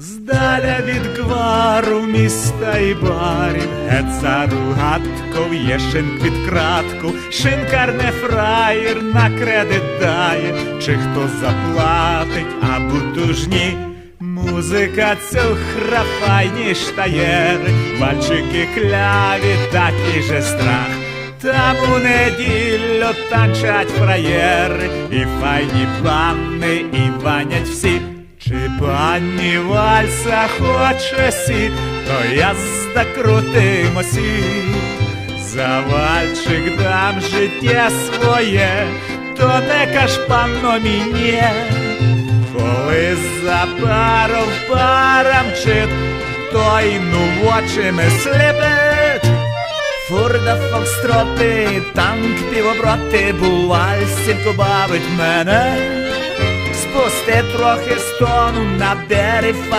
Здаля від гвару міста і барів, гет за ругатков, є шинк під кратку, шинкар не фраєр на кредит дає, чи хто заплатить, а бутужні. Музика цухра файні штаєри, вальчики кляві, такий же страх. Там у неділю танчать фраєри, і файні панни, і ванять всі. Чи пані вальса хоче сі, то я крутимосі. За вальчик дам життя своє, то не каш панно. Коли за паром пара мчит, то й ну в очі ми сліпить. Фурда фокстроти, танк півоброти, бувальсінку бавить мене. Спусти трохи стону на берег